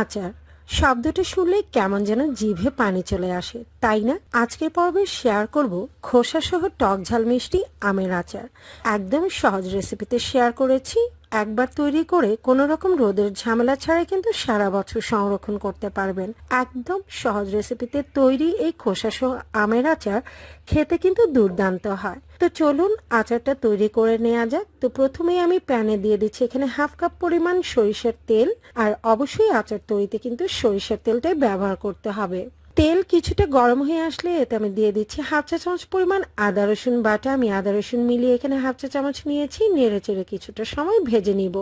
আচার। শব্দটি শুনলে কেমন যেন জিভে পানি চলে আসে, তাই না? আজকের পর্বে শেয়ার করব খোসা সহ টক ঝাল মিষ্টি আমের আচার। একদম সহজ রেসিপিতে শেয়ার করেছি। একবার তৈরি করে কোনো রকম রোদের ঝামেলা ছাড়াই কিন্তু সারা বছর সংরক্ষণ করতে পারবেন। একদম সহজ রেসিপিতে তৈরি এই খোসা সহ আমের আচার খেতে কিন্তু দুর্দান্ত হয়। তো চলুন আচারটা তৈরি করে নেওয়া যাক। তো প্রথমেই আমি প্যানে দিয়ে দিচ্ছি এখানে হাফ কাপ পরিমাণ সরিষার তেল। আর অবশ্যই আচার তৈরিতে কিন্তু সরিষার তেলটাই ব্যবহার করতে হবে। তেল কিছুটা গরম হয়ে আসলে এতে আমি দিয়ে দিচ্ছি হাফ চা চামচ পরিমাণ আদা রসুন বাটা। আমি আদা রসুন মিলিয়ে এখানে হাফ চা চামচ নিয়েছি। নেড়ে চেড়ে কিছুটা সময় ভেজে নিব।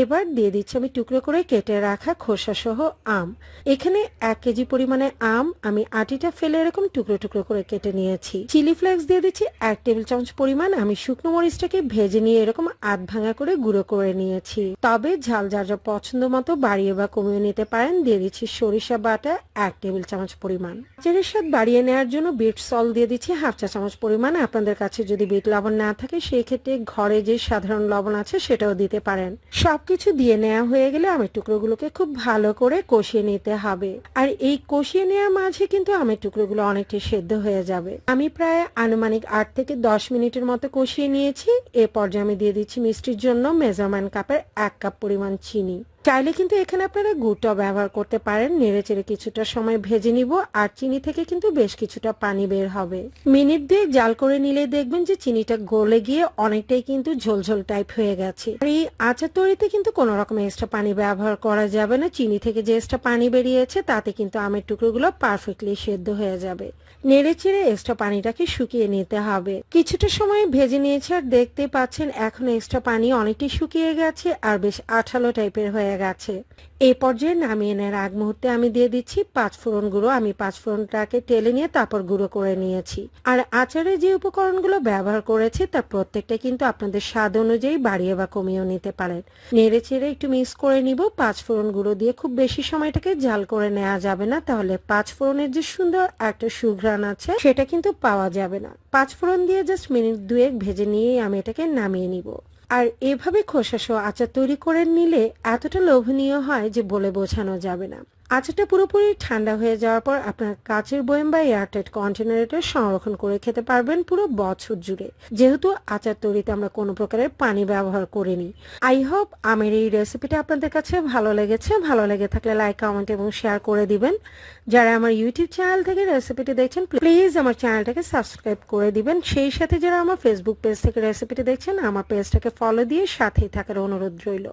এবার দিয়ে দিচ্ছি আমি টুকরো করে কেটে রাখা খোসা সহ আম। এখানে এক কেজি পরিমাণে আম আমি আটিটা ফেলে এরকম টুকরো টুকরো করে কেটে নিয়েছি। চিলি ফ্লেক্স দিয়ে দিচ্ছি এক টেবিল চামচ পরিমাণ আমি শুকনো মরিচটাকে ভেজে নিয়ে এরকম আধ ভাঙা করে গুঁড়ো করে নিয়েছি। তবে ঝাল যার যা পছন্দ মতো বাড়িয়ে বা কমিয়ে নিতে পারেন, দিয়ে দিচ্ছি সরিষা বাটা এক টেবিল চামচ পরিমাণ। আচারের স্বাদ বাড়িয়ে নেওয়ার জন্য বিট সল দিয়ে দিচ্ছি হাফ চা চামচ পরিমাণ। আপনাদের কাছে যদি বিট লবণ না থাকে, সেই ক্ষেত্রে ঘরে যে সাধারণ লবণ আছে সেটাও দিতে পারেন। সবকিছু দিয়ে নেওয়া হয়ে গেলে আমের টুকরোগুলোকে খুব ভালো করে কষিয়ে নিতে হবে। আর এই কষিয়ে নেওয়ার মাঝে কিন্তু আমের টুকরোগুলো অনেকটা সেদ্ধ হয়ে যাবে। আমি প্রায় আনুমানিক আট থেকে দশ মিনিটের মতো কষিয়ে নিয়েছি। এ পর্যায়ে আমি দিয়ে দিচ্ছি মিষ্টির জন্য মেজারমেন্ট কাপের এক কাপ পরিমাণ চিনি। চাইলে কিন্তু এখানে আপনারা গুড়টাও ব্যবহার করতে পারেন। নেড়ে চেড়ে কিছুটা সময় ভেজে নিব আর চিনি থেকে কিন্তু বেশ কিছুটা পানি বের হবে। মিনিট দিয়ে জাল করে নিলে দেখবেন যে চিনিটা গলে গিয়ে অনেকটাই কিন্তু ঝোলঝোল টাইপ হয়ে গেছে। আর এই আচার তৈরিতে কিন্তু কোনো রকম এক্সট্রা পানি ব্যবহার করা যাবে না। চিনি থেকে যে এক্সট্রা পানি বেরিয়েছে, তাতে কিন্তু আমের টুকরোগুলো পারফেক্টলি সেদ্ধ হয়ে যাবে। নেড়ে চেড়ে এক্সট্রা পানিটাকে শুকিয়ে নিতে হবে। কিছুটা সময় ভেজে নিয়েছে আর দেখতে পাচ্ছেন, এখন এক্সট্রা পানি অনেকটাই শুকিয়ে গেছে আর বেশ আঠালো টাইপের হয়ে গেছে। এই পর্যায়ে নামিয়ে নেওয়ার আগ মুহূর্তে আমি দিয়ে দিচ্ছি পাঁচ ফোড়ন গুঁড়ো। আমি পাঁচ ফোড়নটাকে টেলে নিয়ে তারপর গুঁড়ো করে নিয়েছি। আর আচারে যে উপকরণগুলো ব্যবহার করেছি তার প্রত্যেকটা কিন্তু আপনাদের স্বাদ অনুযায়ী বাড়িয়ে বা কমিয়েও নিতে পারেন। নেড়ে চেড়ে একটু মিক্স করে নিব। পাঁচ ফোড়ন গুঁড়ো দিয়ে খুব বেশি সময়টাকে জাল করে নেওয়া যাবে না। তাহলে পাঁচ ফোড়নের যে সুন্দর একটা সুঘ্রাণ আছে, সেটা কিন্তু পাওয়া যাবে না। পাঁচ ফোড়ন দিয়ে জাস্ট মিনিট দুয়েক ভেজে নিয়েই আমি এটাকে নামিয়ে নিব। আর এভাবে খোসা সহ আচার তৈরি করে নিলে এতটা লোভনীয় হয় যে বলে বোঝানো যাবে না। আচারটা পুরোপুরি ঠান্ডা হয়ে যাওয়ার পর আপনার কাচের বয়ম বা এয়ারটাইট কন্টেনারে সংরক্ষণ করে খেতে পারবেন পুরো বছর জুড়ে। যেহেতু আচার তৈরিতে আমরা কোনো প্রকারের পানি ব্যবহার করিনি। আই হোপ আমের এই রেসিপিটা আপনাদের কাছে ভালো লেগেছে। ভালো লেগে থাকলে লাইক, কমেন্ট এবং শেয়ার করে দিবেন। যারা আমার ইউটিউব চ্যানেল থেকে রেসিপিটি দেখছেন, প্লিজ আমার চ্যানেলটাকে সাবস্ক্রাইব করে দিবেন। সেই সাথে যারা আমার ফেসবুক পেজ থেকে রেসিপিটি দেখছেন, আমার পেজটাকে ফলো দিয়ে সাথেই থাকার অনুরোধ রইল।